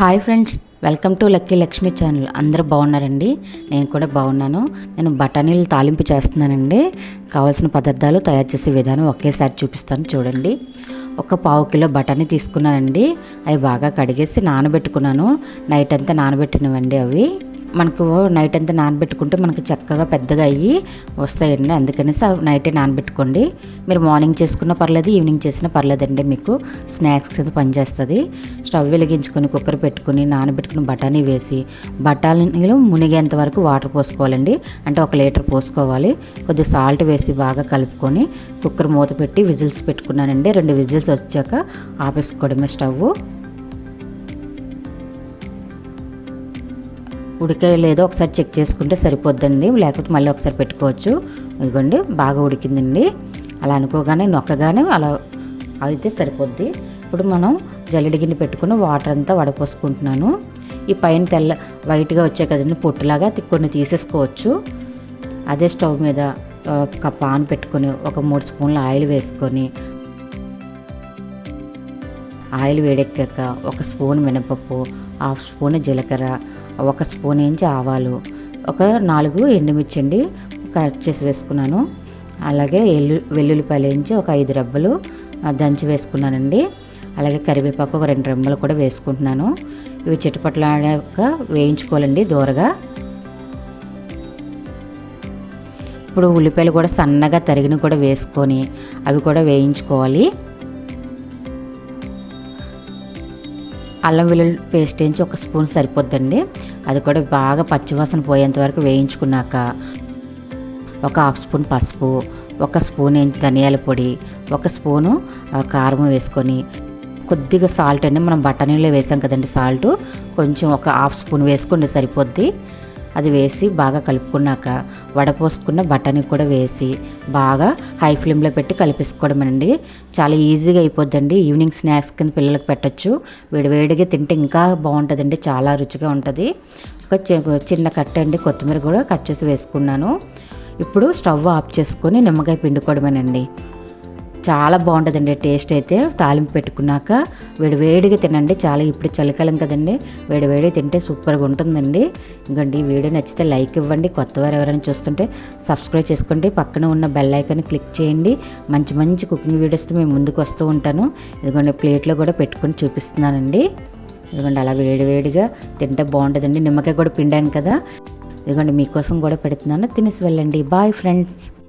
Hi friends welcome to lucky Lakshmi channel. అందరూ బాగున్నారండి? నేను కూడా బాగున్నాను. నేను బఠానీలు తాలింపు చేస్తున్నానండి. కావాల్సిన పదార్థాలు తయారు చేసే విధానం ఒకేసారి చూపిస్తాను చూడండి. ఒక పావు కిలో బఠానీ తీసుకున్నానండి. అవి బాగా కడిగేసి నానబెట్టుకున్నాను. నైట్ అంతా నానబెట్టినవండి అవి. మనకు నైట్ అంతా నానబెట్టుకుంటే మనకి చక్కగా పెద్దగా అయ్యి వస్తాయండి. అందుకనేసి నైటే నానబెట్టుకోండి. మీరు మార్నింగ్ చేసుకున్నా పర్లేదు ఈవినింగ్ చేసినా పర్లేదండి మీకు. స్నాక్స్ కింద పనిచేస్తుంది స్టవ్ వెలిగించుకొని కుక్కర్ పెట్టుకుని నానబెట్టుకుని బఠానీ వేసి బఠానీలో మునిగేంత వరకు వాటర్ పోసుకోవాలండి. అంటే ఒక లీటర్ పోసుకోవాలి. కొద్దిగా సాల్ట్ వేసి బాగా కలుపుకొని కుక్కర్ మూత పెట్టి విజిల్స్ పెట్టుకున్నానండి. రెండు విజిల్స్ వచ్చాక ఆపేసుకోవడమే స్టవ్ ఉడికే లేదో ఒకసారి చెక్ చేసుకుంటే సరిపోద్దండి. లేకపోతే మళ్ళీ ఒకసారి పెట్టుకోవచ్చు. ఇదిగోండి బాగా ఉడికిందండి. అలా అనుకోగానే నొక్కగానే అలా అయితే సరిపోద్ది. ఇప్పుడు మనం జల్లెడి గిన్నె పెట్టుకుని వాటర్ అంతా వడపోసుకుంటున్నాను. ఈ పైన తెల్ల వైట్గా వచ్చే కదండి పొట్టులాగా కొన్ని తీసేసుకోవచ్చు. అదే స్టవ్ మీద ఒక పాన్ పెట్టుకొని ఒక మూడు స్పూన్ల ఆయిల్ వేసుకొని ఆయిల్ వేడెక్కాక ఒక స్పూన్ మినపప్పు హాఫ్ స్పూన్ జీలకర్ర ఒక స్పూన్ ఇంచి ఆవాలు ఒక నాలుగు ఎండుమిర్చి అండి కట్ చేసి వేసుకున్నాను. అలాగే ఎల్లు వెల్లుల్లిపాయలు వేయించి ఒక ఐదు రబ్బలు దంచి వేసుకున్నానండి. అలాగే కరివేపాకు ఒక రెండు రెమ్మలు కూడా వేసుకుంటున్నాను. ఇవి చిటపట్లాడాక వేయించుకోవాలండి దూరగా. ఇప్పుడు ఉల్లిపాయలు కూడా సన్నగా తరిగిన కూడా వేసుకొని అవి కూడా వేయించుకోవాలి. అల్లం వెల్లుల్లి పేస్ట్ వేయించి ఒక స్పూన్ సరిపోద్దండి. అది కూడా బాగా పచ్చివాసన పోయేంత వరకు వేయించుకున్నాక ఒక హాఫ్ స్పూన్ పసుపు ఒక స్పూన్ ధనియాల పొడి ఒక స్పూను కారం వేసుకొని కొద్దిగా సాల్ట్ అండి. మనం బఠానీలో వేసాం కదండి సాల్ట్. కొంచెం ఒక హాఫ్ స్పూన్ వేసుకోండి సరిపోద్ది. అది వేసి బాగా కలుపుకున్నాక వడపోసుకున్న బఠానీ కూడా వేసి బాగా హై ఫ్లేమ్లో పెట్టి కలిపేసుకోవడమేనండి. చాలా ఈజీగా అయిపోద్దండి. ఈవినింగ్ స్నాక్స్ కింద పిల్లలకు పెట్టచ్చు. వేడివేడిగా తింటే ఇంకా బాగుంటుందండి. చాలా రుచిగా ఉంటుంది. ఒక చి- చిన్న కట్ట అండి. కొత్తిమీర కూడా కట్ చేసి వేసుకున్నాను. ఇప్పుడు స్టవ్ ఆఫ్ చేసుకొని నిమ్మకాయ పిండుకోవడమేనండి. చాలా బాగుంటుందండి టేస్ట్ అయితే. తాలింపు పెట్టుకున్నాక వేడివేడిగా తినండి. చాలా ఇప్పుడు చలికాలం కదండి. వేడివేడిగా తింటే సూపర్గా ఉంటుందండి. ఇంకండి ఈ వీడియో నచ్చితే లైక్ ఇవ్వండి. కొత్త వారు ఎవరైనా చూస్తుంటే సబ్స్క్రైబ్ చేసుకోండి. పక్కన ఉన్న బెల్ ఐకాన్ క్లిక్ చేయండి. మంచి మంచి కుకింగ్ వీడియోస్తో మేము ముందుకు వస్తూ ఉంటాను. ఇదిగోండి ప్లేట్లో కూడా పెట్టుకొని చూపిస్తున్నానండి. ఇదిగోండి అలా వేడివేడిగా తింటే బాగుంటుందండి. నిమ్మకాయ కూడా పిండాను కదా. ఇదిగోండి మీకోసం కూడా పెడుతున్నాను. తినేసి వెళ్ళండి. Bye friends.